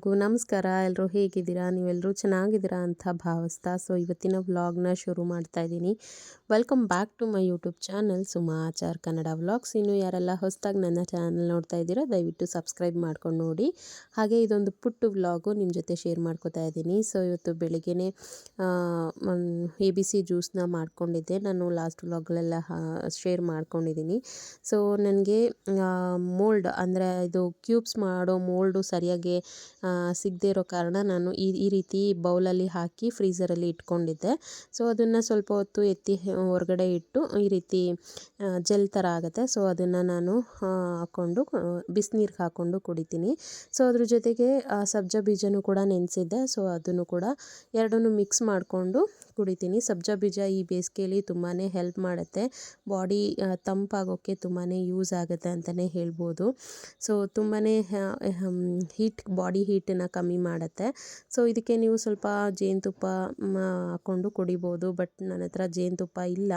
ಎಲ್ರಿಗೂ ನಮಸ್ಕಾರ. ಎಲ್ಲರೂ ಹೇಗಿದ್ದೀರಾ? ನೀವೆಲ್ಲರೂ ಚೆನ್ನಾಗಿದ್ದೀರಾ ಅಂತ ಭಾವಿಸ್ತಾ ಸೊ, ಇವತ್ತಿನ ವ್ಲಾಗ್ನ ಶುರು ಮಾಡ್ತಾ ಇದ್ದೀನಿ. Welcome back to my YouTube channel Suma Achar Kannada vlogs. ಇನ್ನು ಯಾರೆಲ್ಲ ಹೊಸದಾಗಿ ನನ್ನ ಚಾನಲ್ ನೋಡ್ತಾ ಇದ್ದೀರಾ, ದಯವಿಟ್ಟು ಸಬ್ಸ್ಕ್ರೈಬ್ ಮಾಡ್ಕೊಂಡು ನೋಡಿ. ಹಾಗೆ ಇದೊಂದು ಪುಟ್ಟು ವ್ಲಾಗು ನಿಮ್ಮ ಜೊತೆ ಶೇರ್ ಮಾಡ್ಕೋತಾ ಇದ್ದೀನಿ. ಸೊ, ಇವತ್ತು ಬೆಳಿಗ್ಗೆನೇ ಎ ಬಿ ಸಿ ಜ್ಯೂಸ್ನ ಮಾಡ್ಕೊಂಡಿದ್ದೆ. ನಾನು ಲಾಸ್ಟ್ ವ್ಲಾಗ್ಗಳೆಲ್ಲ ಶೇರ್ ಮಾಡ್ಕೊಂಡಿದ್ದೀನಿ. ಸೊ, ನನಗೆ ಮೋಲ್ಡ್ ಅಂದರೆ ಇದು ಕ್ಯೂಬ್ಸ್ ಮಾಡೋ ಮೋಲ್ಡು ಸರಿಯಾಗಿ ಸಿಗದೇ ಇರೋ ಕಾರಣ ನಾನು ಈ ಈ ರೀತಿ ಬೌಲಲ್ಲಿ ಹಾಕಿ ಫ್ರೀಝರಲ್ಲಿ ಇಟ್ಕೊಂಡಿದ್ದೆ. ಸೊ ಅದನ್ನು ಸ್ವಲ್ಪ ಹೊತ್ತು ಎತ್ತಿ ಹೊರಗಡೆ ಇಟ್ಟು ಈ ರೀತಿ ಜೆಲ್ ಥರ ಆಗುತ್ತೆ. ಸೊ ಅದನ್ನು ನಾನು ಹಾಕ್ಕೊಂಡು ಬಿಸಿನೀರಿಗೆ ಹಾಕ್ಕೊಂಡು ಕುಡಿತೀನಿ. ಸೊ ಅದ್ರ ಜೊತೆಗೆ ಸಬ್ಜಾ ಬೀಜನೂ ಕೂಡ ನೆನೆಸಿದ್ದೆ. ಸೊ ಅದನ್ನು ಕೂಡ ಎರಡನ್ನೂ ಮಿಕ್ಸ್ ಮಾಡಿಕೊಂಡು ಕುಡಿತೀನಿ. ಸಬ್ಜ ಬೀಜ ಈ ಬೇಸಿಗೆಯಲ್ಲಿ ತುಂಬಾ ಹೆಲ್ಪ್ ಮಾಡುತ್ತೆ. ಬಾಡಿ ತಂಪಾಗೋಕ್ಕೆ ತುಂಬಾ ಯೂಸ್ ಆಗುತ್ತೆ ಅಂತಲೇ ಹೇಳ್ಬೋದು. ಸೊ ತುಂಬಾ ಹೀಟ್ ಬಾಡಿ ಹೀಟನ್ನು ಕಮ್ಮಿ ಮಾಡುತ್ತೆ. ಸೊ ಇದಕ್ಕೆ ನೀವು ಸ್ವಲ್ಪ ಜೇನುತುಪ್ಪ ಹಾಕ್ಕೊಂಡು ಕುಡಿಬೋದು. ಬಟ್ ನನ್ನ ಹತ್ರ ಜೇನುತುಪ್ಪ ಇಲ್ಲ.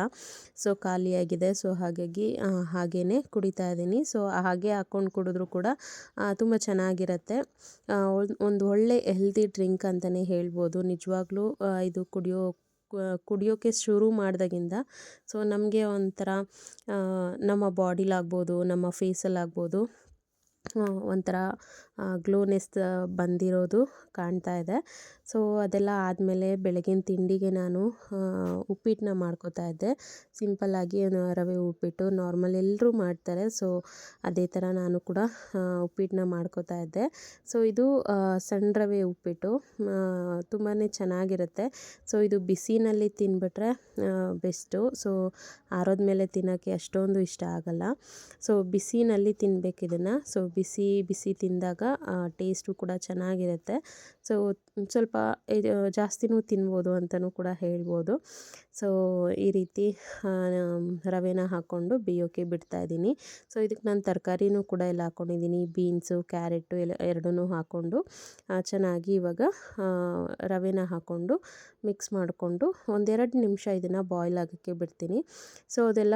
ಸೊ ಖಾಲಿಯಾಗಿದೆ. ಸೊ ಹಾಗಾಗಿ ಹಾಗೇ ಕುಡಿತಾ ಇದ್ದೀನಿ. ಸೊ ಹಾಗೆ ಹಾಕ್ಕೊಂಡು ಕುಡಿದ್ರೂ ಕೂಡ ತುಂಬ ಚೆನ್ನಾಗಿರುತ್ತೆ. ಒಂದು ಒಳ್ಳೆ ಹೆಲ್ದಿ ಡ್ರಿಂಕ್ ಅಂತಲೇ ಹೇಳ್ಬೋದು. ನಿಜವಾಗ್ಲೂ ಇದು ಕುಡಿಯೋ ಕುಡಿಯೋಕ್ಕೆ ಶುರು ಮಾಡಿದಾಗಿಂದ ಸೊ ನಮಗೆ ಒಂಥರ ನಮ್ಮ ಬಾಡಿಲಾಗ್ಬೋದು ನಮ್ಮ ಫೇಸಲ್ಲಾಗ್ಬೋದು ಒಂಥರ ಗ್ಲೋನೆಸ್ ಬಂದಿರೋದು ಕಾಣ್ತಾ ಇದೆ. ಸೊ ಅದೆಲ್ಲ ಆದಮೇಲೆ ಬೆಳಗಿನ ತಿಂಡಿಗೆ ನಾನು ಉಪ್ಪಿಟ್ಟನ್ನ ಮಾಡ್ಕೋತಾ ಇದ್ದೆ. ಸಿಂಪಲ್ಲಾಗಿ ರವೆ ಉಪ್ಪಿಟ್ಟು ನಾರ್ಮಲ್ ಎಲ್ಲರೂ ಮಾಡ್ತಾರೆ. ಸೊ ಅದೇ ಥರ ನಾನು ಕೂಡ ಉಪ್ಪಿಟ್ಟನ್ನ ಮಾಡ್ಕೋತಾ ಇದ್ದೆ. ಸೊ ಇದು ಸಣ್ಣ ರವೆ ಉಪ್ಪಿಟ್ಟು ತುಂಬಾ ಚೆನ್ನಾಗಿರುತ್ತೆ. ಸೊ ಇದು ಬಿಸಿನಲ್ಲಿ ತಿನ್ಬಿಟ್ರೆ ಬೆಸ್ಟು ಸೊ ಆರೋದ್ಮೇಲೆ ತಿನ್ನೋಕ್ಕೆ ಅಷ್ಟೊಂದು ಇಷ್ಟ ಆಗಲ್ಲ. ಸೊ ಬಿಸಿನಲ್ಲಿ ತಿನ್ಬೇಕು ಇದನ್ನು ಸೊ ಬಿಸಿ ಬಿಸಿ ತಿಂದಾಗ ಟೇಸ್ಟು ಕೂಡ ಚೆನ್ನಾಗಿರುತ್ತೆ. ಸೊ ಸ್ವಲ್ಪ ಇದು ಜಾಸ್ತಿನೂ ತಿನ್ಬೋದು ಅಂತಲೂ ಕೂಡ ಹೇಳ್ಬೋದು. ಸೊ, ಈ ರೀತಿ ರವೆನ ಹಾಕ್ಕೊಂಡು ಬೇಯೋಕ್ಕೆ ಬಿಡ್ತಾಯಿದ್ದೀನಿ ಸೊ ಇದಕ್ಕೆ ನಾನು ತರಕಾರಿನೂ ಕೂಡ ಎಲ್ಲ ಹಾಕ್ಕೊಂಡಿದ್ದೀನಿ ಬೀನ್ಸು, ಕ್ಯಾರೆಟು ಎಲ್ಲ ಎರಡನ್ನೂ ಹಾಕ್ಕೊಂಡು ಚೆನ್ನಾಗಿ ಇವಾಗ ರವೆನ ಹಾಕ್ಕೊಂಡು ಮಿಕ್ಸ್ ಮಾಡಿಕೊಂಡು ಒಂದೆರಡು ನಿಮಿಷ ಇದನ್ನು ಬಾಯ್ಲ್ ಆಗೋಕ್ಕೆ ಬಿಡ್ತೀನಿ. ಸೊ, ಅದೆಲ್ಲ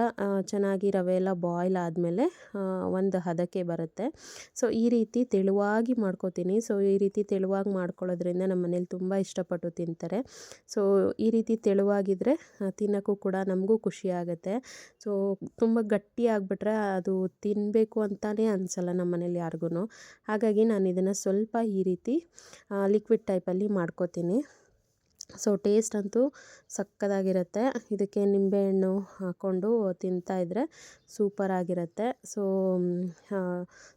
ಚೆನ್ನಾಗಿ ರವೆ ಎಲ್ಲ ಬಾಯ್ಲ್ ಆದಮೇಲೆ ಒಂದು ಹದಕ್ಕೆ ಬರುತ್ತೆ. ಸೊ, ಈ ರೀತಿ ತೆಳುವಾಗಿ ಮಾಡ್ಕೋತೀನಿ. ಸೊ, ಈ ರೀತಿ ತೆಳುವಾಗಿ ಮಾಡ್ಕೊಳ್ಳೋದ್ರಿಂದ ನಮ್ಮ ಮನೇಲಿ ತುಂಬ ಇಷ್ಟಪಟ್ಟು ತಿಂತಾರೆ. ಸೊ, ಈ ರೀತಿ ತೆಳುವಾಗಿದ್ದರೆ ತಿನ್ನೋಕ್ಕೂ ಕೂಡ ನಮಗೂ ಖುಷಿ ಆಗುತ್ತೆ. ಸೊ ತುಂಬ ಗಟ್ಟಿ ಆಗಿಬಿಟ್ರೆ ಅದು ತಿನ್ನಬೇಕು ಅಂತಲೇ ಅನಿಸಲ್ಲ ನಮ್ಮ ಮನೇಲಿ ಯಾರಿಗೂ ಹಾಗಾಗಿ ನಾನು ಇದನ್ನು ಸ್ವಲ್ಪ ಈ ರೀತಿ ಲಿಕ್ವಿಡ್ ಟೈಪಲ್ಲಿ ಮಾಡ್ಕೋತೀನಿ. ಸೊ ಟೇಸ್ಟ್ ಅಂತೂ ಸಕ್ಕತ್ತಾಗಿರುತ್ತೆ ಇದಕ್ಕೆ ನಿಂಬೆಹಣ್ಣು ಹಾಕ್ಕೊಂಡು ತಿಂತಾಯಿದ್ರೆ ಸೂಪರಾಗಿರುತ್ತೆ ಸೊ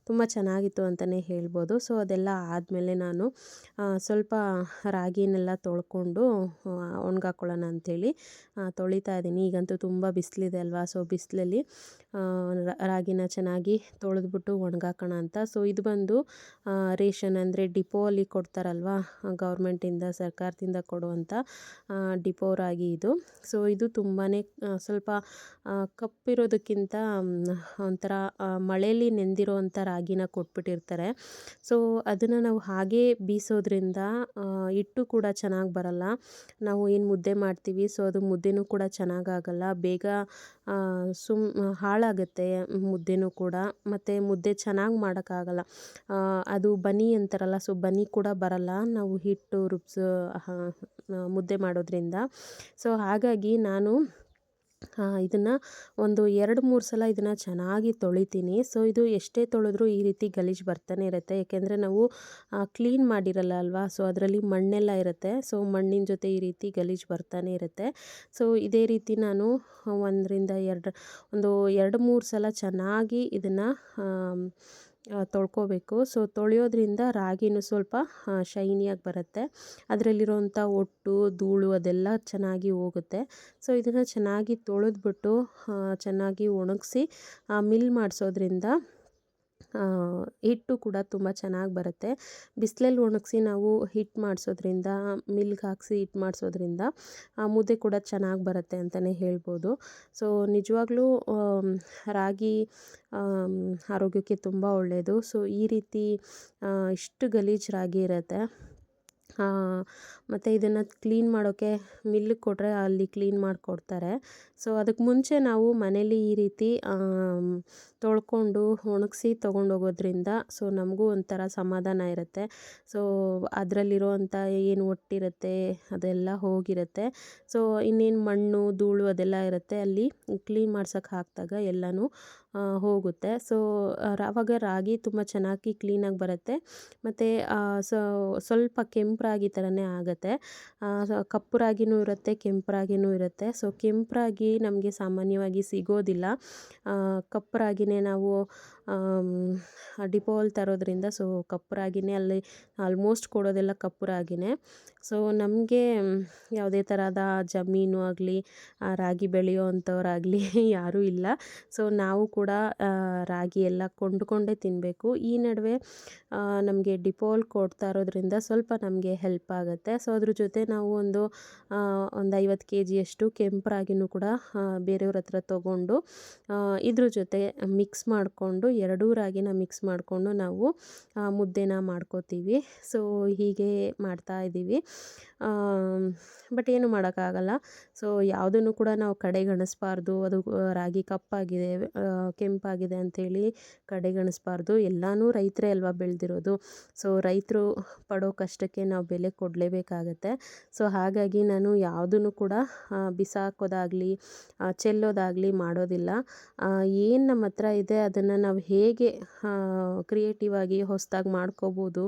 ತುಂಬ ಚೆನ್ನಾಗಿತ್ತು ಅಂತಲೇ ಹೇಳ್ಬೋದು. ಸೊ ಅದೆಲ್ಲ ಆದಮೇಲೆ ನಾನು ಸ್ವಲ್ಪ ರಾಗಿನೆಲ್ಲ ತೊಳ್ಕೊಂಡು ಒಣಗಾಕೊಳ್ಳೋಣ ಅಂಥೇಳಿ ತೊಳಿತಾ ಇದ್ದೀನಿ. ಈಗಂತೂ ತುಂಬ ಬಿಸಿಲಿದೆ ಅಲ್ವಾ? ಸೊ ಬಿಸಿಲಲ್ಲಿ ರಾಗಿನ ಚೆನ್ನಾಗಿ ತೊಳೆದ್ಬಿಟ್ಟು ಒಣಗಾಕೋಣ ಅಂತ. ಸೊ ಇದು ಬಂದು ರೇಷನ್ ಅಂದರೆ ಡಿಪೋ ಅಲ್ಲಿ ಕೊಡ್ತಾರಲ್ವಾ ಗೌರ್ಮೆಂಟಿಂದ ಸರ್ಕಾರದಿಂದ ಕೊಡುವಂಥ ಡಿಪೋ ಆಗಿ ಇದು. ಸೊ, ಇದು ತುಂಬಾ ಸ್ವಲ್ಪ ಕಪ್ಪಿರೋದಕ್ಕಿಂತ ಒಂಥರ ಮಳೆಯಲ್ಲಿ ನೆಂದಿರೋವಂಥ ರಾಗಿನ ಕೊಟ್ಬಿಟ್ಟಿರ್ತಾರೆ. ಸೊ, ಅದನ್ನು ನಾವು ಹಾಗೇ ಬೀಸೋದ್ರಿಂದ ಹಿಟ್ಟು ಕೂಡ ಚೆನ್ನಾಗಿ ಬರಲ್ಲ. ನಾವು ಏನು ಮುದ್ದೆ ಮಾಡ್ತೀವಿ, ಸೊ ಅದು ಮುದ್ದೆನೂ ಕೂಡ ಚೆನ್ನಾಗಾಗಲ್ಲ ಬೇಗ ಸುಮ್ ಹಾಳಾಗುತ್ತೆ, ಮುದ್ದೆನೂ ಕೂಡ. ಮತ್ತು ಮುದ್ದೆ ಚೆನ್ನಾಗಿ ಮಾಡೋಕ್ಕಾಗಲ್ಲ. ಅದು ಬನಿ ಅಂತಾರಲ್ಲ, ಸೊ ಬನಿ ಕೂಡ ಬರಲ್ಲ. ನಾವು ಹಿಟ್ಟು ರುಬ್ಸೋ ಮುದ್ದೆ ಮಾಡೋದ್ರಿಂದ. ಸೊ ಹಾಗಾಗಿ ನಾನು ಇದನ್ನು ಒಂದು ಎರಡು ಮೂರು ಸಲ ಇದನ್ನು ಚೆನ್ನಾಗಿ ತೊಳಿತೀನಿ. ಸೊ ಇದು ಎಷ್ಟೇ ತೊಳೆದ್ರೂ ಈ ರೀತಿ ಗಲೀಜು ಬರ್ತಾನೆ ಇರುತ್ತೆ. ಯಾಕೆಂದರೆ ನಾವು ಕ್ಲೀನ್ ಮಾಡಿರಲ್ಲ ಅಲ್ವಾ? ಸೊ ಅದರಲ್ಲಿ ಮಣ್ಣೆಲ್ಲ ಇರುತ್ತೆ. ಸೊ ಮಣ್ಣಿನ ಜೊತೆ ಈ ರೀತಿ ಗಲೀಜು ಬರ್ತಾನೆ ಇರುತ್ತೆ. ಸೊ ಇದೇ ರೀತಿ ನಾನು, ಒಂದರಿಂದ ಎರಡು, ಒಂದು ಎರಡು ಮೂರು ಸಲ ಚೆನ್ನಾಗಿ ಇದನ್ನು ತೊಳ್ಕೊಬೇಕು. ಸೊ ತೊಳೆಯೋದ್ರಿಂದ ರಾಗಿನೂ ಸ್ವಲ್ಪ ಶೈನಿಯಾಗಿ ಬರುತ್ತೆ. ಅದರಲ್ಲಿರೋವಂಥ ಒಟ್ಟು, ಧೂಳು ಅದೆಲ್ಲ ಚೆನ್ನಾಗಿ ಹೋಗುತ್ತೆ. ಸೊ ಇದನ್ನು ಚೆನ್ನಾಗಿ ತೊಳೆದ್ಬಿಟ್ಟು ಚೆನ್ನಾಗಿ ಒಣಗಿಸಿ ಮಿಲ್ ಮಾಡಿಸೋದ್ರಿಂದ ಹಿಟ್ಟು ಕೂಡ ತುಂಬ ಚೆನ್ನಾಗಿ ಬರುತ್ತೆ. ಬಿಸಿಲಲ್ಲಿ ಒಣಗಿಸಿ ನಾವು ಹಿಟ್ಟು ಮಾಡಿಸೋದ್ರಿಂದ, ಮಿಲ್ಕ್ ಹಾಕಿಸಿ ಹಿಟ್ಟು ಮಾಡಿಸೋದ್ರಿಂದ ಮುದ್ದೆ ಕೂಡ ಚೆನ್ನಾಗಿ ಬರುತ್ತೆ ಅಂತಲೇ ಹೇಳ್ಬೋದು. ಸೊ, ನಿಜವಾಗ್ಲೂ ರಾಗಿ ಆರೋಗ್ಯಕ್ಕೆ ತುಂಬ ಒಳ್ಳೆಯದು ಸೊ, ಈ ರೀತಿ ಇಷ್ಟು ಗಲೀಜು ರಾಗಿ ಇರುತ್ತೆ. ಮತ್ತು ಇದನ್ನು ಕ್ಲೀನ್ ಮಾಡೋಕ್ಕೆ ಮಿಲ್ಲಿಗೆ ಕೊಟ್ಟರೆ ಅಲ್ಲಿ ಕ್ಲೀನ್ ಮಾಡಿಕೊಡ್ತಾರೆ. ಸೊ ಅದಕ್ಕೆ ಮುಂಚೆ ನಾವು ಮನೇಲಿ ಈ ರೀತಿ ತೊಳ್ಕೊಂಡು ಒಣಗಿಸಿ ತೊಗೊಂಡೋಗೋದ್ರಿಂದ ಸೊ, ನಮಗೂ ಒಂಥರ ಸಮಾಧಾನ ಇರುತ್ತೆ. ಸೊ ಅದರಲ್ಲಿರೋವಂಥ ಏನು ಒಟ್ಟಿರುತ್ತೆ, ಅದೆಲ್ಲ ಹೋಗಿರುತ್ತೆ. ಸೊ ಇನ್ನೇನು ಮಣ್ಣು, ಧೂಳು ಅದೆಲ್ಲ ಇರುತ್ತೆ. ಅಲ್ಲಿ ಕ್ಲೀನ್ ಮಾಡ್ಸೋಕೆ ಹಾಕಿದಾಗ ಎಲ್ಲನೂ ಹೋಗುತ್ತೆ. ಸೊ ಆವಾಗ ರಾಗಿ ತುಂಬ ಚೆನ್ನಾಗಿ ಕ್ಲೀನಾಗಿ ಬರುತ್ತೆ. ಮತ್ತು ಸ್ವಲ್ಪ ಕೆಂಪು ರಾಗಿ ಥರನೇ ಆಗುತ್ತೆ. ಕಪ್ಪು ರಾಗಿನೂ ಇರುತ್ತೆ, ಕೆಂಪು ರಾಗಿನೂ ಇರುತ್ತೆ. ಸೊ ಕೆಂಪು ರಾಗಿ ನಮಗೆ ಸಾಮಾನ್ಯವಾಗಿ ಸಿಗೋದಿಲ್ಲ. ಕಪ್ಪು ರಾಗಿನೇ ನಾವು ಡಿಪೋಲ್ಲಿ ತರೋದ್ರಿಂದ ಸೊ ಕಪ್ಪು ರಾಗಿನೇ ಅಲ್ಲಿ ಆಲ್ಮೋಸ್ಟ್ ಕೊಡೋದೆಲ್ಲ ಕಪ್ಪು ರಾಗಿನೇ ಸೊ ನಮಗೆ ಯಾವುದೇ ಥರದ ಜಮೀನು ಆಗಲಿ ರಾಗಿ ಬೆಳೆಯೋ ಅಂಥವ್ರಾಗಲಿ ಯಾರೂ ಇಲ್ಲ. ಸೊ ನಾವು ಕೂಡ ರಾಗಿ ಎಲ್ಲ ಕೊಂಡುಕೊಂಡೇ ತಿನ್ನಬೇಕು ಈ ನಡುವೆ ನಮಗೆ ಡಿಪೋಲ್ ಕೊಡ್ತಾ ಇರೋದ್ರಿಂದ ಸ್ವಲ್ಪ ನಮಗೆ ಹೆಲ್ಪ್ ಆಗುತ್ತೆ. ಸೊ ಅದ್ರ ಜೊತೆ ನಾವು ಒಂದು ಒಂದು ಐವತ್ತು ಕೆ ಜಿಯಷ್ಟು ಕೆಂಪು ರಾಗಿನೂ ಕೂಡ ಬೇರೆಯವ್ರ ಹತ್ರ ತೊಗೊಂಡು ಇದ್ರ ಜೊತೆ ಮಿಕ್ಸ್ ಮಾಡಿಕೊಂಡು ಎರಡೂ ರಾಗಿನ ಮಿಕ್ಸ್ ಮಾಡಿಕೊಂಡು ನಾವು ಮುದ್ದೆನ ಮಾಡ್ಕೋತೀವಿ. ಸೊ ಹೀಗೆ ಮಾಡ್ತಾ ಇದ್ದೀವಿ ಬಟ್ ಏನು ಮಾಡೋಕ್ಕಾಗಲ್ಲ. ಸೊ, ಯಾವುದನ್ನು ಕೂಡ ನಾವು ಕಡೆಗಣಿಸ್ಬಾರ್ದು. ಅದು ರಾಗಿ ಕಪ್ಪಾಗಿದೆ ಕೆಂಪಾಗಿದೆ ಅಂಥೇಳಿ ಕಡೆಗಣಿಸ್ಬಾರ್ದು. ಎಲ್ಲನೂ ರೈತರೇ ಅಲ್ವಾ ಬೆಳೆದಿರೋದು. ಸೊ, ರೈತರು ಪಡೋ ಕಷ್ಟಕ್ಕೆ ನಾವು ಬೆಲೆ ಕೊಡಲೇಬೇಕಾಗತ್ತೆ. ಸೊ, ಹಾಗಾಗಿ ನಾನು ಯಾವುದನ್ನು ಕೂಡ ಬಿಸಾಕೋದಾಗಲಿ ಚೆಲ್ಲೋದಾಗಲಿ ಮಾಡೋದಿಲ್ಲ. ಏನು ನಮ್ಮ ಹತ್ರ ಇದೆ ಅದನ್ನು ನಾವು ಹೇಗೆ ಕ್ರಿಯೇಟಿವ್ ಆಗಿ ಹೊಸದಾಗಿ ಮಾಡ್ಕೋಬೋದು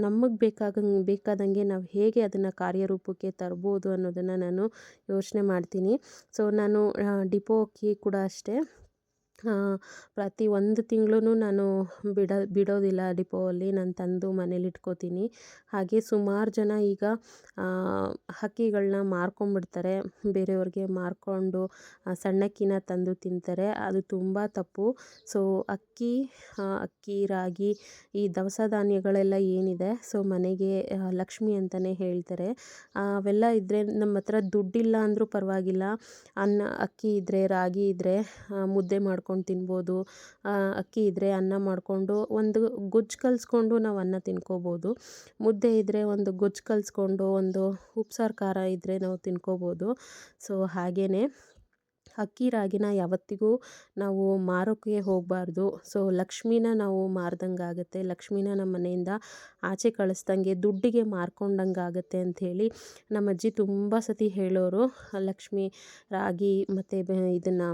ನಮಗೆ ಬೇಕಾಗಂಗೆ, ಬೇಕಾದಂಗೆ ನಾವು ಹೇಗೆ ಅದನ್ನು ಕಾರ್ಯರೂಪಕ್ಕೆ ತರ್ಬೋದು ಅನ್ನೋದನ್ನು ನಾನು ಯೋಚನೆ ಮಾಡ್ತೀನಿ. ಸೊ ನಾನು ಡಿಪೋ ಕೂಡ ಅಷ್ಟೇ. ಪ್ರತಿ ಒಂದು ತಿಂಗಳೂ ನಾನು ಬಿಡ, ಬಿಡೋದಿಲ್ಲ ಡಿಪೋಯಲ್ಲಿ ನಾನು ತಂದು ಮನೇಲಿ ಇಟ್ಕೋತೀನಿ. ಹಾಗೆ ಸುಮಾರು ಜನ ಈಗ ಹಕ್ಕಿಗಳನ್ನ ಮಾರ್ಕೊಂಬಿಡ್ತಾರೆ. ಬೇರೆಯವ್ರಿಗೆ ಮಾರ್ಕೊಂಡು ಸಣ್ಣಕ್ಕಿನ ತಂದು ತಿಂತಾರೆ. ಅದು ತುಂಬ ತಪ್ಪು. ಸೊ, ಅಕ್ಕಿ ಅಕ್ಕಿ, ರಾಗಿ, ಈ ದವಸ ಧಾನ್ಯಗಳೆಲ್ಲ ಏನಿದೆ, ಸೊ, ಮನೆಗೆ ಲಕ್ಷ್ಮಿ ಅಂತಲೇ ಹೇಳ್ತಾರೆ. ಅವೆಲ್ಲ ಇದ್ದರೆ ನಮ್ಮ ಹತ್ರ ದುಡ್ಡಿಲ್ಲ ಅಂದರೂ ಪರವಾಗಿಲ್ಲ. ಅನ್ನ, ಅಕ್ಕಿ ಇದ್ದರೆ ರಾಗಿ ಇದ್ದರೆ ಮುದ್ದೆ ಮಾಡ್ಕೊಂಡು ತಿನ್ಬೋದು. ಅಕ್ಕಿ ಇದ್ದರೆ ಅನ್ನ ಮಾಡಿಕೊಂಡು ಒಂದು ಗೊಜ್ಜು ಕಲಿಸ್ಕೊಂಡು ನಾವು ಅನ್ನ ತಿನ್ಕೋಬೋದು. ಮುದ್ದೆ ಇದ್ದರೆ ಒಂದು ಗೊಜ್ಜು ಕಲಿಸ್ಕೊಂಡು ಒಂದು ಉಪ್ಸಾರು ಖಾರ ಇದ್ದರೆ ನಾವು ತಿನ್ಕೋಬೋದು. ಸೊ ಹಾಗೇ ಅಕ್ಕಿ ರಾಗಿನ ಯಾವತ್ತಿಗೂ ನಾವು ಮಾರೋಕ್ಕೆ ಹೋಗಬಾರ್ದು. ಸೊ, ಲಕ್ಷ್ಮೀನ ನಾವು ಮಾರ್ದಂಗೆ ಆಗುತ್ತೆ. ಲಕ್ಷ್ಮೀನ ನಮ್ಮ ಮನೆಯಿಂದ ಆಚೆ ಕಳಿಸ್ದಂಗೆ ದುಡ್ಡಿಗೆ ಮಾರ್ಕೊಂಡಂಗೆ ಆಗುತ್ತೆ ಅಂಥೇಳಿ ನಮ್ಮ ಅಜ್ಜಿ ತುಂಬ ಸತಿ ಹೇಳೋರು. ಲಕ್ಷ್ಮಿ ರಾಗಿ ಮತ್ತು ಇದನ್ನು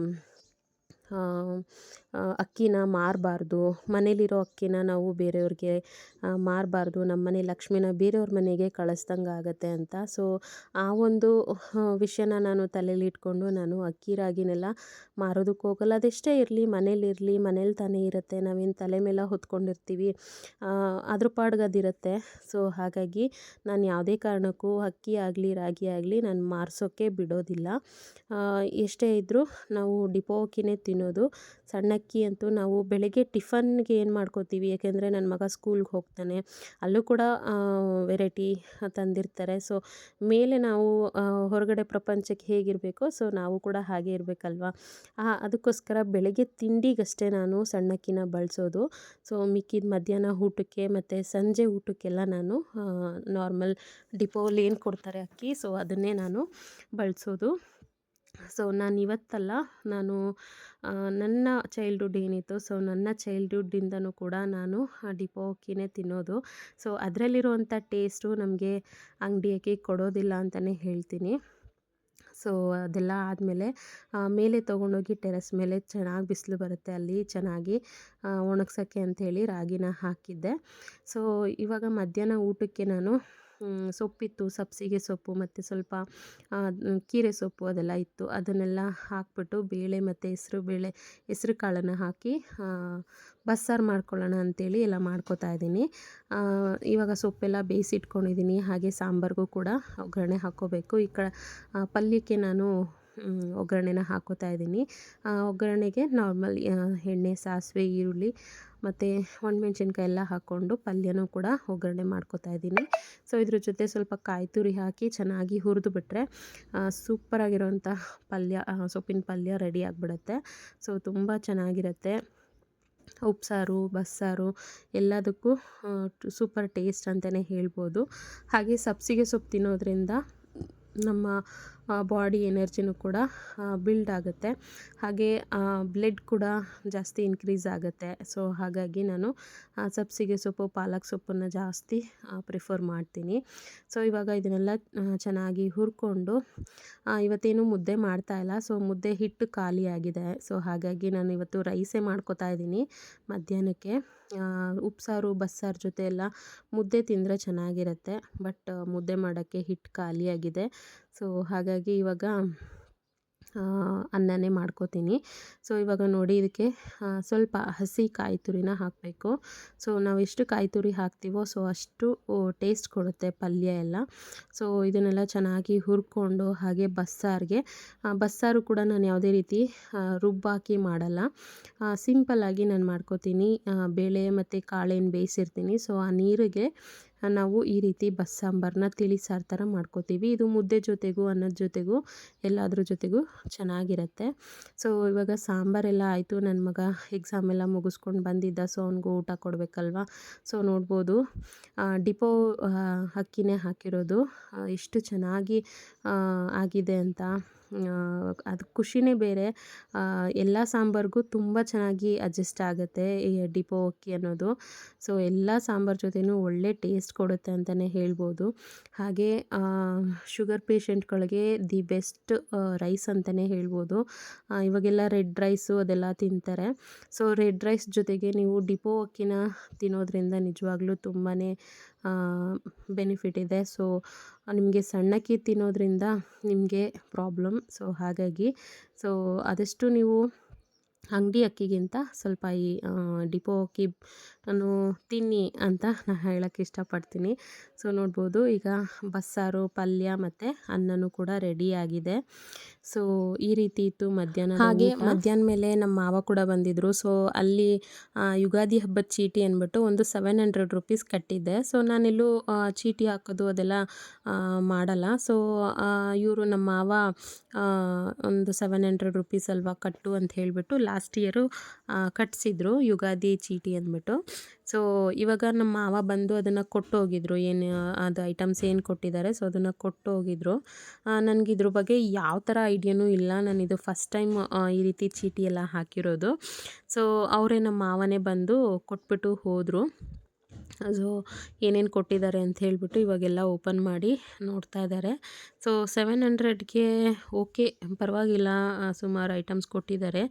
ಅಕ್ಕಿನ ಮಾರಬಾರ್ದು. ಮನೇಲಿರೋ ಅಕ್ಕಿನ ನಾವು ಬೇರೆಯವ್ರಿಗೆ ಮಾರಬಾರ್ದು. ನಮ್ಮ ಮನೆ ಲಕ್ಷ್ಮಿನ ಬೇರೆಯವ್ರ ಮನೆಗೆ ಕಳಿಸ್ದಂಗೆ ಆಗುತ್ತೆ ಅಂತ. ಸೊ ಆ ಒಂದು ವಿಷಯನ ನಾನು ತಲೆಯಲ್ಲಿ ಇಟ್ಕೊಂಡು ನಾನು ಅಕ್ಕಿ ರಾಗಿನೆಲ್ಲ ಮಾರೋದಕ್ಕೆ ಹೋಗಲ್ಲ. ಅದೆಷ್ಟೇ ಇರಲಿ ಮನೇಲಿರಲಿ ಮನೇಲಿ ತಾನೇ ಇರುತ್ತೆ. ನಾವೇನು ತಲೆ ಮೇಲೆ ಹೊತ್ಕೊಂಡಿರ್ತೀವಿ. ಅದ್ರ ಪಾಡ್ಗದಿರುತ್ತೆ ಸೊ ಹಾಗಾಗಿ ನಾನು ಯಾವುದೇ ಕಾರಣಕ್ಕೂ ಅಕ್ಕಿ ಆಗಲಿ, ರಾಗಿ ಆಗಲಿ ನಾನು ಮಾರಿಸೋಕ್ಕೆ ಬಿಡೋದಿಲ್ಲ. ಎಷ್ಟೇ ಇದ್ದರೂ ನಾವು ಡಿಪೋ ಅಕ್ಕಿನೇ ತಿನ್ನೋದು ಸಣ್ಣ ಅಕ್ಕಿ ಅಂತೂ ನಾವು ಬೆಳಗ್ಗೆ ಟಿಫನ್ಗೆ ಏನು ಮಾಡ್ಕೋತೀವಿ? ಯಾಕೆಂದರೆ ನನ್ನ ಮಗ ಸ್ಕೂಲ್ಗೆ ಹೋಗ್ತಾನೆ. ಅಲ್ಲೂ ಕೂಡ ವೆರೈಟಿ ತಂದಿರ್ತಾರೆ. ಸೊ, ಮೇಲೆ ನಾವು ಹೊರಗಡೆ ಪ್ರಪಂಚಕ್ಕೆ ಹೇಗಿರಬೇಕು, ಸೊ, ನಾವು ಕೂಡ ಹಾಗೆ ಇರಬೇಕಲ್ವ? ಅದಕ್ಕೋಸ್ಕರ ಬೆಳಗ್ಗೆ ತಿಂಡಿಗಷ್ಟೇ ನಾನು ಸಣ್ಣಕ್ಕಿನ ಬಳಸೋದು. ಸೊ, ಮಿಕ್ಕಿದ ಮಧ್ಯಾಹ್ನ ಊಟಕ್ಕೆ ಮತ್ತು ಸಂಜೆ ಊಟಕ್ಕೆಲ್ಲ ನಾನು ನಾರ್ಮಲ್ ಡಿಪೋಲಿ ಏನು ಕೊಡ್ತಾರೆ ಅಕ್ಕಿ? ಸೊ, ಅದನ್ನೇ ನಾನು ಬಳಸೋದು. ಸೊ ನಾನು ಇವತ್ತಲ್ಲ ನಾನು ನನ್ನ ಚೈಲ್ಡ್ಹುಡ್ ಏನಿತ್ತು ಸೊ ನನ್ನ ಚೈಲ್ಡ್ಹುಡ್ಡಿಂದನೂ ಕೂಡ ನಾನು ಡಿಪೋ ಅಕ್ಕಿನೇ ತಿನ್ನೋದು. ಸೊ ಅದರಲ್ಲಿರುವಂಥ ಟೇಸ್ಟು ನಮಗೆ ಅಂಗಡಿ ಅಕ್ಕಿ ಕೊಡೋದಿಲ್ಲ ಅಂತಲೇ ಹೇಳ್ತೀನಿ. ಸೊ ಅದೆಲ್ಲ ಆದಮೇಲೆ ಮೇಲೆ ತೊಗೊಂಡೋಗಿ ಟೆರೆಸ್ ಮೇಲೆ ಚೆನ್ನಾಗಿ ಬಿಸಿಲು ಬರುತ್ತೆ ಅಲ್ಲಿ, ಚೆನ್ನಾಗಿ ಒಣಗ್ಸೋಕ್ಕೆ ಅಂಥೇಳಿ ರಾಗಿನ ಹಾಕಿದ್ದೆ. ಸೊ ಇವಾಗ ಮಧ್ಯಾಹ್ನ ಊಟಕ್ಕೆ ನಾನು ಸೊಪ್ಪಿತ್ತು, ಸಬ್ಸಿಗೆ ಸೊಪ್ಪು ಮತ್ತು ಸ್ವಲ್ಪ ಕೀರೆ ಸೊಪ್ಪು ಅದೆಲ್ಲ ಇತ್ತು. ಅದನ್ನೆಲ್ಲ ಹಾಕ್ಬಿಟ್ಟು ಬೇಳೆ ಮತ್ತು ಹೆಸರು ಬೇಳೆ, ಹೆಸ್ರು ಕಾಳನ್ನು ಹಾಕಿ ಬಸ್ಸಾರು ಮಾಡ್ಕೊಳ್ಳೋಣ ಅಂಥೇಳಿ ಎಲ್ಲ ಮಾಡ್ಕೋತಾ ಇದ್ದೀನಿ. ಇವಾಗ ಸೊಪ್ಪೆಲ್ಲ ಬೇಯಿಸಿಟ್ಕೊಂಡಿದ್ದೀನಿ. ಹಾಗೆ ಸಾಂಬಾರಿಗೂ ಕೂಡ ಒಗ್ಗರಣೆ ಹಾಕ್ಕೋಬೇಕು. ಈ ಕಡೆ ಪಲ್ಯಕ್ಕೆ ನಾನು ಒಗ್ಗರಣೆನ ಹಾಕೋತಾ ಇದ್ದೀನಿ. ಒಗ್ಗರಣೆಗೆ ನಾರ್ಮಲ್ ಎಣ್ಣೆ, ಸಾಸಿವೆ, ಈರುಳ್ಳಿ ಮತ್ತು ಒಣಮೆಣ್ಸಿನ್ಕಾಯಿ ಎಲ್ಲ ಹಾಕ್ಕೊಂಡು ಪಲ್ಯನೂ ಕೂಡ ಒಗ್ಗರಣೆ ಮಾಡ್ಕೋತಾ ಇದ್ದೀನಿ. ಸೊ ಇದ್ರ ಜೊತೆ ಸ್ವಲ್ಪ ಕಾಯಿ ತುರಿ ಹಾಕಿ ಚೆನ್ನಾಗಿ ಹುರಿದು ಬಿಟ್ಟರೆ ಸೂಪರಾಗಿರೋಂಥ ಪಲ್ಯ ಸೊಪ್ಪಿನ ಪಲ್ಯ ರೆಡಿ ಆಗಿಬಿಡುತ್ತೆ. ಸೊ ತುಂಬ ಚೆನ್ನಾಗಿರುತ್ತೆ. ಉಪ್ಸಾರು, ಬಸ್ಸಾರು ಎಲ್ಲದಕ್ಕೂ ಸೂಪರ್ ಟೇಸ್ಟ್ ಅಂತಲೇ ಹೇಳ್ಬೋದು. ಹಾಗೆ ಸಬ್ಸಿಗೆ ಸೊಪ್ಪು ತಿನ್ನೋದ್ರಿಂದ ನಮ್ಮ ಬಾಡಿ ಎನರ್ಜಿನೂ ಕೂಡ ಬಿಲ್ಡ್ ಆಗುತ್ತೆ. ಹಾಗೆ ಬ್ಲಡ್ ಕೂಡ ಜಾಸ್ತಿ ಇನ್ಕ್ರೀಸ್ ಆಗುತ್ತೆ. ಸೊ ಹಾಗಾಗಿ ನಾನು ಸಬ್ಸಿಗೆ ಸೊಪ್ಪು, ಪಾಲಕ್ ಸೊಪ್ಪನ್ನು ಜಾಸ್ತಿ ಪ್ರಿಫರ್ ಮಾಡ್ತೀನಿ. ಸೊ ಇವಾಗ ಇದನ್ನೆಲ್ಲ ಚೆನ್ನಾಗಿ ಹುರ್ಕೊಂಡು ಇವತ್ತೇನು ಮುದ್ದೆ ಮಾಡ್ತಾ ಇಲ್ಲ. ಸೊ ಮುದ್ದೆ ಹಿಟ್ಟು ಖಾಲಿಯಾಗಿದೆ ಸೊ ಹಾಗಾಗಿ ನಾನು ಇವತ್ತು ರೈಸೇ ಮಾಡ್ಕೋತಾ ಇದ್ದೀನಿ. ಮಧ್ಯಾಹ್ನಕ್ಕೆ ಉಪ್ಸಾರು, ಬಸ್ಸಾರು ಜೊತೆ ಎಲ್ಲ ಮುದ್ದೆ ತಿಂದರೆ ಚೆನ್ನಾಗಿರುತ್ತೆ. ಬಟ್ ಮುದ್ದೆ ಮಾಡೋಕ್ಕೆ ಹಿಟ್ಟು ಖಾಲಿಯಾಗಿದೆ ಸೊ ಹಾಗಾಗಿ ಇವಾಗ ಅನ್ನನೇ ಮಾಡ್ಕೋತೀನಿ. ಸೊ ಇವಾಗ ನೋಡಿ ಇದಕ್ಕೆ ಸ್ವಲ್ಪ ಹಸಿ ಕಾಯಿ ತುರಿನ ಹಾಕಬೇಕು. ಸೊ ನಾವು ಎಷ್ಟು ಕಾಯಿ ತುರಿ ಹಾಕ್ತೀವೋ ಸೊ ಅಷ್ಟು ಟೇಸ್ಟ್ ಕೊಡುತ್ತೆ ಪಲ್ಯ ಎಲ್ಲ. ಸೊ ಇದನ್ನೆಲ್ಲ ಚೆನ್ನಾಗಿ ಹುರ್ಕೊಂಡು ಹಾಗೆ ಬಸ್ಸಾರಿಗೆ ಬಸ್ಸಾರು ಕೂಡ ನಾನು ಯಾವುದೇ ರೀತಿ ರುಬ್ಬಾಕಿ ಮಾಡಲ್ಲ. ಸಿಂಪಲ್ಲಾಗಿ ನಾನು ಮಾಡ್ಕೋತೀನಿ. ಬೇಳೆ ಮತ್ತು ಕಾಳೇನು ಬೇಯಿಸಿರ್ತೀನಿ. ಸೊ ಆ ನೀರಿಗೆ ನಾವು ಈ ರೀತಿ ಬಸ್ಸಾಂಬಾರನ್ನ ತಿಳಿ ಸಾರು ಥರ ಮಾಡ್ಕೋತೀವಿ. ಇದು ಮುದ್ದೆ ಜೊತೆಗೂ, ಅನ್ನದ ಜೊತೆಗೂ, ಎಲ್ಲದ್ರ ಜೊತೆಗೂ ಚೆನ್ನಾಗಿರುತ್ತೆ. ಸೊ ಇವಾಗ ಸಾಂಬಾರೆಲ್ಲ ಆಯಿತು. ನನ್ನ ಮಗ ಎಕ್ಸಾಮ್ ಎಲ್ಲ ಮುಗಿಸ್ಕೊಂಡು ಬಂದಿದ್ದ. ಸೊ ಅವ್ನಿಗೂ ಊಟ ಕೊಡಬೇಕಲ್ವ? ಸೊ ನೋಡ್ಬೋದು. ಡಿಪೋ ಅಕ್ಕಿನೇ ಹಾಕಿರೋದು. ಎಷ್ಟು ಚೆನ್ನಾಗಿ ಆಗಿದೆ ಅಂತ. ಅದು ಖುಷಿನೇ ಬೇರೆ. ಎಲ್ಲ ಸಾಂಬಾರಿಗೂ ತುಂಬ ಚೆನ್ನಾಗಿ ಅಡ್ಜಸ್ಟ್ ಆಗುತ್ತೆ ಈ ಡಿಪೋ ಅಕ್ಕಿ ಅನ್ನೋದು. ಸೊ ಎಲ್ಲ ಸಾಂಬಾರು ಜೊತೆನೂ ಒಳ್ಳೆ ಟೇಸ್ಟ್ ಕೊಡುತ್ತೆ ಅಂತಲೇ ಹೇಳ್ಬೋದು. ಹಾಗೆ ಶುಗರ್ ಪೇಷಂಟ್ಗಳಿಗೆ ದಿ ಬೆಸ್ಟ್ ರೈಸ್ ಅಂತಲೇ ಹೇಳ್ಬೋದು. ಇವಾಗೆಲ್ಲ ರೆಡ್ ರೈಸು ಅದೆಲ್ಲ ತಿಂತಾರೆ. ಸೊ ರೆಡ್ ರೈಸ್ ಜೊತೆಗೆ ನೀವು ಡಿಪೋ ಅಕ್ಕಿನ ತಿನ್ನೋದ್ರಿಂದ ನಿಜವಾಗ್ಲೂ ತುಂಬಾ ಬೆನಿಫಿಟ್ ಇದೆ. ಸೊ ನಿಮಗೆ ಸಣ್ಣಕ್ಕಿ ತಿನ್ನೋದ್ರಿಂದ ನಿಮಗೆ ಪ್ರಾಬ್ಲಮ್ ಸೊ ಹಾಗಾಗಿ ಸೊ ಆದಷ್ಟು ನೀವು ಅಂಗಡಿ ಅಕ್ಕಿಗಿಂತ ಸ್ವಲ್ಪ ಈ ಡಿಪೋ ಅಕ್ಕಿ ನಾನು ತಿನ್ನಿ ಅಂತ ನಾನು ಹೇಳೋಕ್ಕೆ ಇಷ್ಟಪಡ್ತೀನಿ. ಸೊ ನೋಡ್ಬೋದು ಈಗ ಬಸ್ಸಾರು ಪಲ್ಯ ಮತ್ತು ಅನ್ನನೂ ಕೂಡ ರೆಡಿಯಾಗಿದೆ ಸೊ ಈ ರೀತಿ ಇತ್ತು ಮಧ್ಯಾಹ್ನ ಹಾಗೆ ಮಧ್ಯಾಹ್ನ ಮೇಲೆ ನಮ್ಮ ಮಾವ ಕೂಡ ಬಂದಿದ್ದರು ಸೊ ಅಲ್ಲಿ ಯುಗಾದಿ ಹಬ್ಬದ ಚೀಟಿ ಅಂದ್ಬಿಟ್ಟು ಒಂದು ಸೆವೆನ್ ಹಂಡ್ರೆಡ್ ರುಪೀಸ್ ಕಟ್ಟಿದ್ದೆ. ಸೊ ನಾನೆಲ್ಲೂ ಚೀಟಿ ಹಾಕೋದು ಅದೆಲ್ಲ ಮಾಡಲ್ಲ. ಸೊ ಇವರು ನಮ್ಮ ಮಾವ ಒಂದು ಸೆವೆನ್ ಹಂಡ್ರೆಡ್ ರುಪೀಸ್ ಅಲ್ವಾ ಕಟ್ಟು ಅಂತ ಹೇಳಿಬಿಟ್ಟು ಲಾಸ್ಟ್ ಇಯರು ಕಟ್ಸಿದ್ರು, ಯುಗಾದಿ ಚೀಟಿ ಅಂದ್ಬಿಟ್ಟು. ಸೊ ಇವಾಗ ನಮ್ಮ ಮಾವ ಬಂದು ಅದನ್ನು ಕೊಟ್ಟು ಹೋಗಿದ್ರು ಏನು ಅದು ಐಟಮ್ಸ್ ಏನು ಕೊಟ್ಟಿದ್ದಾರೆ ಸೊ ಅದನ್ನು ಕೊಟ್ಟು ಹೋಗಿದ್ರು ನನಗೆ ಇದ್ರ ಬಗ್ಗೆ ಯಾವ ಥರ ಐಡಿಯಾನೂ ಇಲ್ಲ. ನಾನು ಇದು ಫಸ್ಟ್ ಟೈಮ್ ಈ ರೀತಿ ಚೀಟಿ ಎಲ್ಲ ಹಾಕಿರೋದು. ಸೊ ಅವರೇ ನಮ್ಮ ಮಾವನೇ ಬಂದು ಕೊಟ್ಬಿಟ್ಟು ಹೋದರು. ಸೊ ಏನೇನು ಕೊಟ್ಟಿದ್ದಾರೆ ಅಂತ ಹೇಳಿಬಿಟ್ಟು ಇವಾಗೆಲ್ಲ ಓಪನ್ ಮಾಡಿ ನೋಡ್ತಾ ಇದ್ದಾರೆ. ಸೊ ಸೆವೆನ್ ಹಂಡ್ರೆಡ್ಗೆ ಓಕೆ ಪರವಾಗಿಲ್ಲ ಸುಮಾರು ಐಟಮ್ಸ್ ಕೊಟ್ಟಿದ್ದಾರೆ.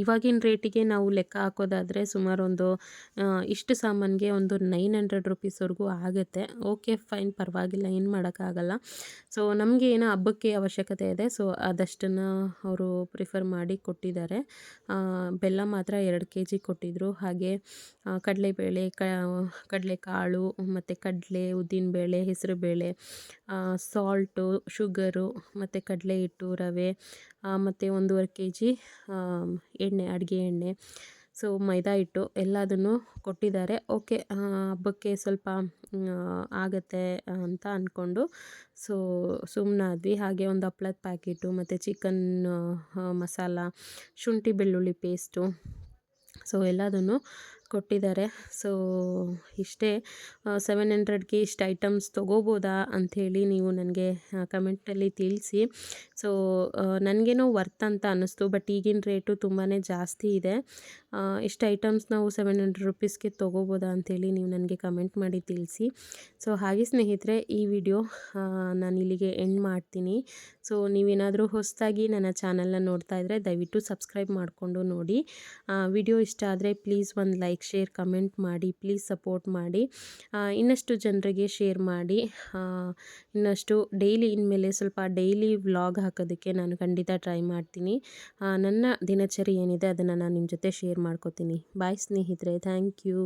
ಇವಾಗಿನ ರೇಟಿಗೆ ನಾವು ಲೆಕ್ಕ ಹಾಕೋದಾದರೆ ಸುಮಾರು ಒಂದು ಇಷ್ಟು ಸಾಮಾನಿಗೆ ಒಂದು ನೈನ್ ಹಂಡ್ರೆಡ್ ರುಪೀಸ್ವರೆಗೂ ಆಗುತ್ತೆ. ಓಕೆ ಫೈನ್ ಪರವಾಗಿಲ್ಲ, ಏನು ಮಾಡೋಕ್ಕಾಗಲ್ಲ. ಸೊ ನಮಗೆ ಏನೋ ಹಬ್ಬಕ್ಕೆ ಅವಶ್ಯಕತೆ ಇದೆ. ಸೊ ಅದಷ್ಟನ್ನು ಅವರು ಪ್ರಿಫರ್ ಮಾಡಿ ಕೊಟ್ಟಿದ್ದಾರೆ. ಬೆಲ್ಲ ಮಾತ್ರ ಎರಡು ಕೆ ಜಿ ಕೊಟ್ಟಿದ್ದರು ಹಾಗೆ ಕಡಲೆಬೇಳೆ, ಕ ಕಡಲೆಕಾಳು, ಮತ್ತು ಕಡಲೆ, ಉದ್ದಿನಬೇಳೆ, ಹೆಸರುಬೇಳೆ ಸಾಲ್ಟು ಶುಗರು ಮತ್ತು ಕಡಲೆ ಹಿಟ್ಟು ರವೆ ಮತ್ತು ಒಂದೂವರೆ ಕೆ ಜಿ ಎಣ್ಣೆ, ಅಡುಗೆ ಎಣ್ಣೆ. ಸೊ ಮೈದಾ ಹಿಟ್ಟು ಎಲ್ಲದನ್ನು ಕೊಟ್ಟಿದ್ದಾರೆ. ಓಕೆ ಹಬ್ಬಕ್ಕೆ ಸ್ವಲ್ಪ ಆಗುತ್ತೆ ಅಂತ ಅಂದ್ಕೊಂಡು ಸೊ ಸುಮ್ಮನಾದ್ವಿ ಹಾಗೆ ಒಂದು ಹಪ್ಳದ ಪ್ಯಾಕೆಟು, ಮತ್ತು ಚಿಕನ್ ಮಸಾಲ, ಶುಂಠಿ ಬೆಳ್ಳುಳ್ಳಿ ಪೇಸ್ಟು ಸೊ ಎಲ್ಲದನ್ನು ಕೊಟ್ಟಿದ್ದಾರೆ. ಸೊ ಇಷ್ಟೇ ಸೆವೆನ್ ಹಂಡ್ರೆಡ್ಗೆ ಇಷ್ಟು ಐಟಮ್ಸ್ ತೊಗೋಬೋದಾ ಅಂಥೇಳಿ ನೀವು ನನಗೆ ಕಮೆಂಟಲ್ಲಿ ತಿಳಿಸಿ. ಸೊ ನನಗೇನೋ ವರ್ತ್ ಅಂತ ಅನ್ನಿಸ್ತು ಬಟ್ ಈಗಿನ ರೇಟು ತುಂಬಾ ಜಾಸ್ತಿ ಇದೆ. ಇಷ್ಟು ಐಟಮ್ಸ್ ನಾವು ಸೆವೆನ್ ಹಂಡ್ರೆಡ್ ರುಪೀಸ್ಗೆ ತೊಗೋಬೋದಾ ಅಂಥೇಳಿ ನೀವು ನನಗೆ ಕಮೆಂಟ್ ಮಾಡಿ ತಿಳಿಸಿ. ಸೊ ಹಾಗೆ ಸ್ನೇಹಿತರೆ, ಈ ವಿಡಿಯೋ ನಾನು ಇಲ್ಲಿಗೆ ಎಂಡ್ ಮಾಡ್ತೀನಿ. ಸೊ ನೀವೇನಾದರೂ ಹೊಸದಾಗಿ ನನ್ನ ಚಾನಲ್ನ ನೋಡ್ತಾ ಇದ್ದರೆ ದಯವಿಟ್ಟು ಸಬ್ಸ್ಕ್ರೈಬ್ ಮಾಡಿಕೊಂಡು ನೋಡಿ. ವಿಡಿಯೋ ಇಷ್ಟ ಆದರೆ ಪ್ಲೀಸ್ ಒಂದು ಲೈಕ್, ಶೇರ್, ಕಮೆಂಟ್ ಮಾಡಿ, ಪ್ಲೀಸ್ ಸಪೋರ್ಟ್ ಮಾಡಿ. ಇನ್ನಷ್ಟು ಜನರಿಗೆ ಶೇರ್ ಮಾಡಿ. ಇನ್ನಷ್ಟು ಡೈಲಿ, ಇನ್ಮೇಲೆ ಸ್ವಲ್ಪ ಡೈಲಿ ವ್ಲಾಗ್ ಹಾಕೋದಕ್ಕೆ ನಾನು ಖಂಡಿತ ಟ್ರೈ ಮಾಡ್ತೀನಿ. ನನ್ನ ದಿನಚರಿ ಏನಿದೆ ಅದನ್ನು ನಾನು ನಿಮ್ಮ ಜೊತೆ ಶೇರ್ ಮಾಡ್ಕೋತೀನಿ. ಬಾಯ್ ಸ್ನೇಹಿತರೆ, ಥ್ಯಾಂಕ್ ಯು.